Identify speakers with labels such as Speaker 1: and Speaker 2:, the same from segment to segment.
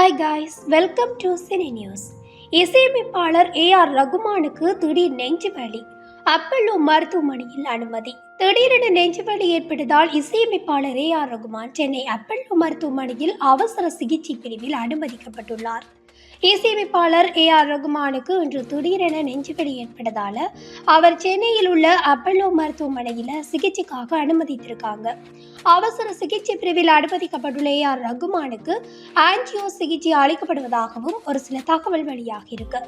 Speaker 1: Hi guys welcome to cine news இசையமைப்பாளர் A R ரகுமானுக்கு திடீர் நெஞ்சு வலி. அப்பல்லோ மருத்துவமனையில் அனுமதி. திடீரென நெஞ்சு வலி ஏற்பட்டதால் இசையமைப்பாளர் ஏ ஆர் ரகுமான் சென்னை அப்பல்லோ மருத்துவமனையில் அவசர சிகிச்சை பிரிவில் அனுமதிக்கப்பட்டுள்ளார். இசையமைப்பாளர் ஏ ஆர் ரகுமானுக்கு இன்று திடீரென நெஞ்சுவலி ஏற்பட்டதால அவர் சென்னையில் உள்ள அப்பல்லோ மருத்துவமனையில் சிகிச்சைக்காக அனுமதித்திருக்காங்க. அவசர சிகிச்சை பிரிவில் அனுமதிக்கப்பட்டுள்ள ஏ ஆர் ரகுமானுக்கு ஆன்ஜியோ சிகிச்சை அளிக்கப்படுவதாகவும் ஒரு சில தகவல் வெளியாகி இருக்கு.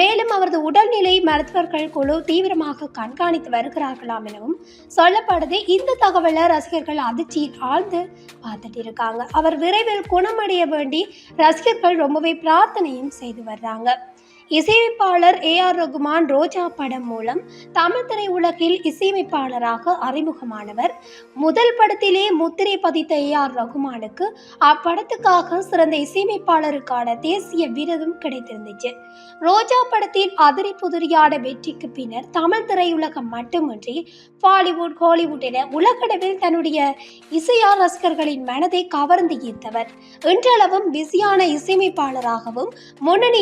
Speaker 1: மேலும் அவரது உடல்நிலை மருத்துவர்கள் குழு தீவிரமாக கண்காணித்து வருகிறார்களாம் எனவும் சொல்லப்படுது. இந்த தகவலை ரசிகர்கள் அதிர்ச்சியில் ஆழ்ந்து பார்த்துட்டு இருக்காங்க. அவர் விரைவில் குணமடைய வேண்டி ரசிகர்கள் ரொம்பவே பிரார்த்தனை பிரார்த்தனையும் செய்து வர்றாங்க. இசையமைப்பாளர் ஏ ஆர் ரகுமான் ரோஜா படம் மூலம் தமிழ் திரையுலகில் இசையமைப்பாளராக அறிமுகமானவர். முதல் படத்திலே முத்திரை பதித்த ஏ ஆர் ரகுமானுக்கு அப்படத்துக்காக சிறந்த இசையமைப்பாளருக்கான தேசிய விருதும் கிடைத்திருந்துச்சு. ரோஜா படத்தின் அதிரி புதிரியான வெற்றிக்கு பின்னர் தமிழ் திரையுலகம் மட்டுமின்றி பாலிவுட் ஹாலிவுட் என உலகளவில் தன்னுடைய இசையா ரசிகர்களின் மனதை கவர்ந்து ஈர்த்தவர். இன்றளவும் பிஸியான இசையமைப்பாளராகவும் முன்னணி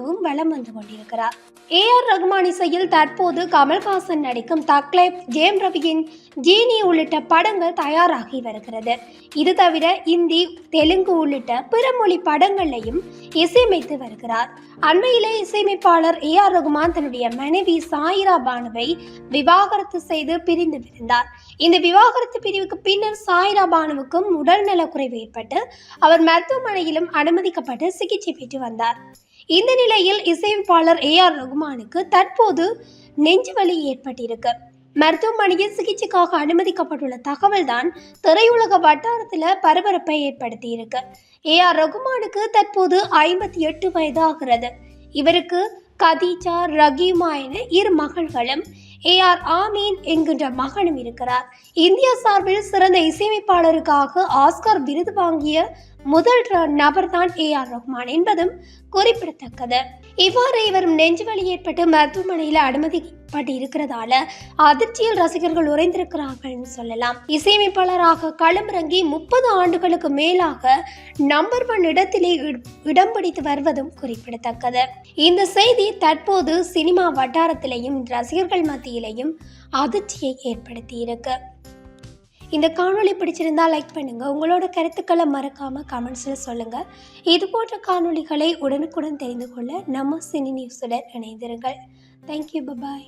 Speaker 1: இசையமைப்பாளராகவும் வலம் வந்து கொண்டிருக்கிறார். ஏ ஆர் ரகுமான் இசையில் தற்போது கமல்ஹாசன் நடிக்கும் தக்லைப் ஜேம் ரவியின் ஜீனி உள்ளிட்ட படங்கள் தயாராகி வருகிறது. இது தவிர இந்தி தெலுங்கு உள்ளிட்ட பிற மொழி படங்களையும் இசையமைத்து வருகிறார். அண்மையிலே இசையமைப்பாளர் ஏ ஆர் ரகுமான் தன்னுடைய மனைவி சாயிரா பானுவை விவாகரத்து செய்து பிரிந்து விருந்தார் இந்த விவாகரத்து பிரிவுக்கு பின்னர் சாயிரா பானுவுக்கும் உடல்நலக்குறைவு ஏற்பட்டு அவர் மருத்துவமனையிலும் அனுமதிக்கப்பட்டு சிகிச்சை பெற்று வந்தார். இந்த நிலையில் இசையமைப்பாளர் ஏ ஆர் ரகுமானுக்கு தற்போது நெஞ்சுவலி ஏற்பட்டிருக்கு. மருத்துவமனையில் சிகிச்சைக்காக அனுமதிக்கப்பட்டுள்ள தகவல்தான் திரையுலக வட்டாரத்தில் பரபரப்பை ஏற்படுத்தி இருக்கு ஏ ஆர் ரகுமானுக்கு தற்போது ஐம்பத்தி எட்டு வயதாகிறது. இவருக்கு கதீஜா ரகீமா என இரு மகள்களும் ஏ ஆர் ஆமீன் என்கின்ற மகனும் இருக்கிறார். இந்தியா சார்பில் சிறந்த இசையமைப்பாளருக்காக ஆஸ்கார் விருது வாங்கிய முதல் நபர் தான் ஏ ஆர் ரஹ்மான் என்பதும் குறிப்பிடத்தக்கது. இவ்வாறு இவரும் நெஞ்சுவலி ஏற்பட்டு மருத்துவமனையில் அனுமதிப்பட்டு இருக்கிறதால அதிர்ச்சியில் ரசிகர்கள் உறைந்திருக்கிறார்கள் சொல்லலாம். இசையமைப்பாளராக களமிறங்கி முப்பது ஆண்டுகளுக்கு மேலாக நம்பர் ஒன் இடத்திலே இட- இடம் பிடித்து வருவதும் குறிப்பிடத்தக்கது. இந்த செய்தி தற்போது சினிமா வட்டாரத்திலேயும் ரசிகர்கள் மத்தியிலேயும் அதிர்ச்சியை ஏற்படுத்தி இருக்கு இந்த காணொளி பிடிச்சிருந்தா லைக் பண்ணுங்கள் உங்களோட கருத்துக்களை மறக்காமல் கமெண்ட்ஸில் சொல்லுங்கள் இது போன்ற காணொளிகளை உடனுக்குடன் தெரிந்து கொள்ள நம்ம சினி நியூஸுடன் இணைந்திருங்கள். Thank you bye bye